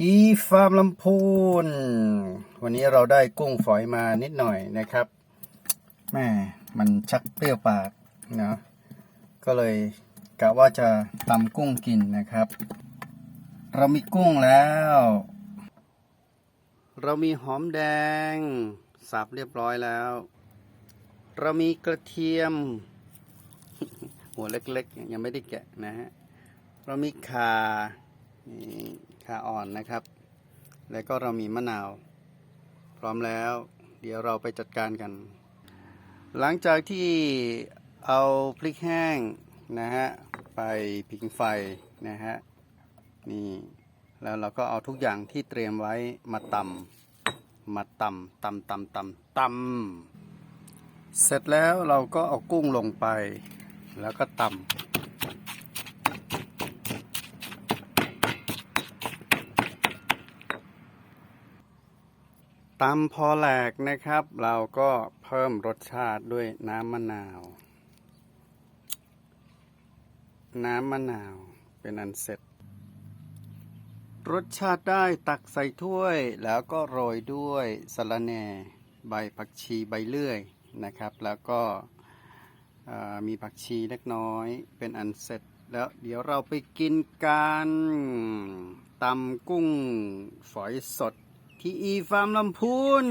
อีฟาร์มลำพูน วันนี้เราได้กุ้งฝอยมานิดหน่อยนะครับแม่มันชักเปรี้ยวปากเนาะก็เลยกะว่าจะตำกุ้งกินนะครับ เรามีกุ้งแล้ว เรามีหอมแดง สับเรียบร้อยแล้ว เรามีกระเทียม หัวเล็กๆ ยังไม่ได้แกะนะฮะ เรามีข่า ข่าอ่อนนะครับ แล้วก็เรามีมะนาว พร้อมแล้ว เดี๋ยวเราไปจัดการกัน หลังจากที่เอาพริกแห้งนะฮะไปผิงไฟนะฮะนี่แล้วเราก็เอาทุกอย่างที่เตรียมไว้มาตำมาตำตำตำตำตำเสร็จแล้วเราก็เอากุ้งลงไป แล้วก็ตำ ตำพอแหลกนะครับ เราก็เพิ่มรสชาติด้วยน้ำมะนาว น้ำมะนาวเป็นอันเสร็จ รสชาติได้ตักใส่ถ้วยแล้วก็โรยด้วยสะระแหน่ใบผักชีใบเลื่อยนะครับ แล้วก็มีผักชีเล็กน้อยเป็นอันเสร็จ แล้วเดี๋ยวเราไปกินกันตำกุ้งฝอยสด ที่อีฟาร์มลำพูน